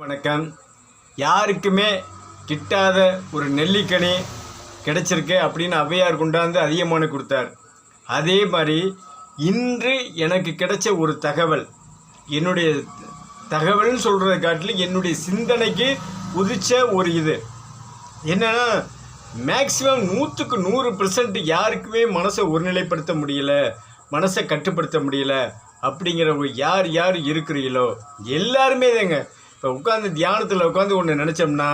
வணக்கம். யாருக்குமே கிட்டாத ஒரு நெல்லிக்கனி கிடைச்சிருக்கு அப்படின்னு ஔவையார் கொண்டாந்து அதிகமான கொடுத்தார். அதே மாதிரி இன்று எனக்கு கிடைச்ச ஒரு தகவல் என்னுடைய தகவல்னு சொல்கிறத காட்டிலும் என்னுடைய சிந்தனைக்கு உதிச்ச ஒரு இது. என்னென்னா மேக்ஸிமம் நூற்றுக்கு நூறு பெர்சன்ட் யாருக்குமே மனசை ஒருநிலைப்படுத்த முடியல மனசை கட்டுப்படுத்த முடியல அப்படிங்கிறவங்க யார் யார் இருக்கிறீங்களோ எல்லாருமே தாங்க இப்போ உட்காந்து தியானத்தில் உட்காந்து ஒன்று நினச்சோம்னா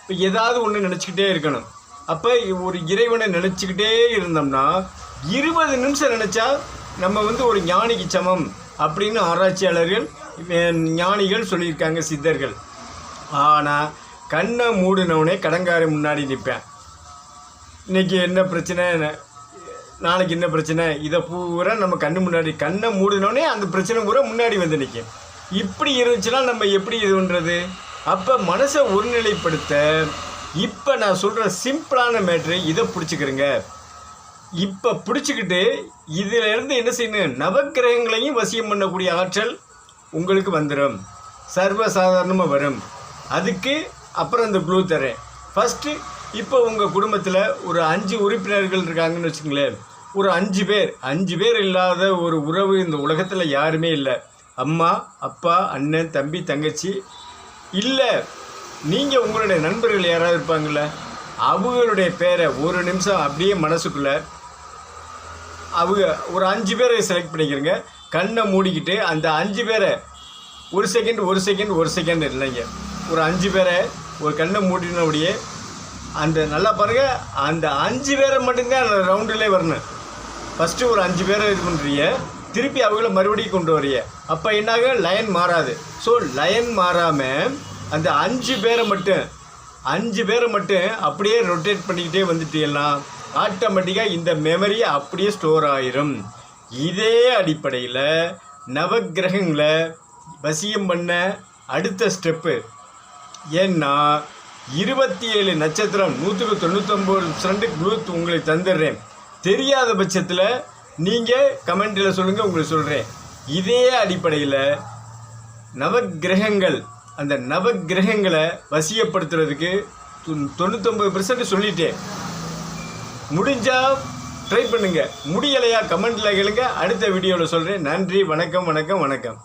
இப்போ ஏதாவது ஒன்று நினச்சிக்கிட்டே இருக்கணும். அப்போ ஒரு இறைவனை நினச்சிக்கிட்டே இருந்தோம்னா இருபது நிமிஷம் நினச்சா நம்ம வந்து ஒரு ஞானிக்கு சமம் அப்படின்னு ஆராய்ச்சியாளர்கள் ஞானிகள் சொல்லியிருக்காங்க சித்தர்கள். ஆனால் கண்ணை மூடினவனே கடங்காரி முன்னாடி நிற்பேன் இன்னைக்கு என்ன பிரச்சனை? நாளைக்கு என்ன பிரச்சனை? இதை பூரா நம்ம கண்ணு முன்னாடி கண்ணை மூடினோடனே அந்த பிரச்சனை பூரா முன்னாடி வந்து நிற்கும் இப்படி இருந்துச்சுன்னா நம்ம எப்படி இது பண்ணுறது அப்போ மனசை ஒருநிலைப்படுத்த இப்போ நான் சொல்கிற சிம்பிளான மேட்ரு இதை பிடிச்சிக்கிறேங்க. இப்போ பிடிச்சிக்கிட்டு இதிலிருந்து என்ன செய்யணும்? நவக்கிரகங்களையும் வசியம் பண்ணக்கூடிய ஆற்றல் உங்களுக்கு வந்துடும் சர்வசாதாரணமாக வரும். அதுக்கு அப்புறம் இந்த க்ளூ தரேன் ஃபஸ்ட்டு இப்போ உங்கள் குடும்பத்தில் ஒரு அஞ்சு உறுப்பினர்கள் இருக்காங்கன்னு வச்சுங்களேன் ஒரு அஞ்சு பேர். அஞ்சு பேர் இல்லாத ஒரு உறவு இந்த உலகத்தில் யாருமே இல்லை. அம்மா அப்பா அண்ணன் தம்பி தங்கச்சி. இல்லை நீங்கள் உங்களுடைய நண்பர்கள் யாராவது இருப்பாங்கள்ல அவங்களுடைய பேரை ஒரு நிமிஷம் அப்படியே மனசுக்குள்ளே அவங்க ஒரு அஞ்சு பேரை செலக்ட் பண்ணிக்கிறங்க. கண்ணை மூடிக்கிட்டு அந்த அஞ்சு பேரை ஒரு செகண்ட் ஒரு செகண்ட் ஒரு செகண்ட் இல்லைங்க. ஒரு அஞ்சு பேரை ஒரு கண்ணை மூடினபடியே அந்த நல்லா பாருங்கள் அந்த அஞ்சு பேரை மட்டும்தான் அந்த ரவுண்டிலே வரணும். ஃபஸ்ட்டு ஒரு அஞ்சு பேரை இது பண்ணுறீங்க திருப்பி அவங்கள மறுபடியும் கொண்டு வரைய அப்போ என்னாக? லைன் மாறாது. ஸோ லயன் மாறாமல் அந்த அஞ்சு பேரை மட்டும் அஞ்சு பேரை மட்டும் அப்படியே ரொட்டேட் பண்ணிக்கிட்டே வந்துட்டீங்கன்னா ஆட்டோமேட்டிக்காக இந்த மெமரி அப்படியே ஸ்டோர் ஆயிரும். இதே அடிப்படையில் நவக்கிரகங்களை வசியம் பண்ண அடுத்த ஸ்டெப்பு ஏன்னா இருபத்தி ஏழு நட்சத்திரம் நூற்றுக்கு தொண்ணூற்றொம்பது பர்சன்ட் குரூத் உங்களுக்கு தந்துடுறேன். தெரியாத பட்சத்தில் நீங்கள் கமெண்ட்டில் சொல்லுங்கள் உங்களுக்கு சொல்கிறேன் இதே அடிப்படையில் நவக்கிரகங்கள் அந்த நவக்கிரகங்களை வசியப்படுத்துறதுக்கு தொண்ணூத்தொம்பது பெர்சன்ட் சொல்லிட்டேன். முடிஞ்சா ட்ரை பண்ணுங்கள் முடியலையா கமெண்ட்டில் கேளுங்க. அடுத்த வீடியோவில் சொல்கிறேன் நன்றி வணக்கம் வணக்கம் வணக்கம்.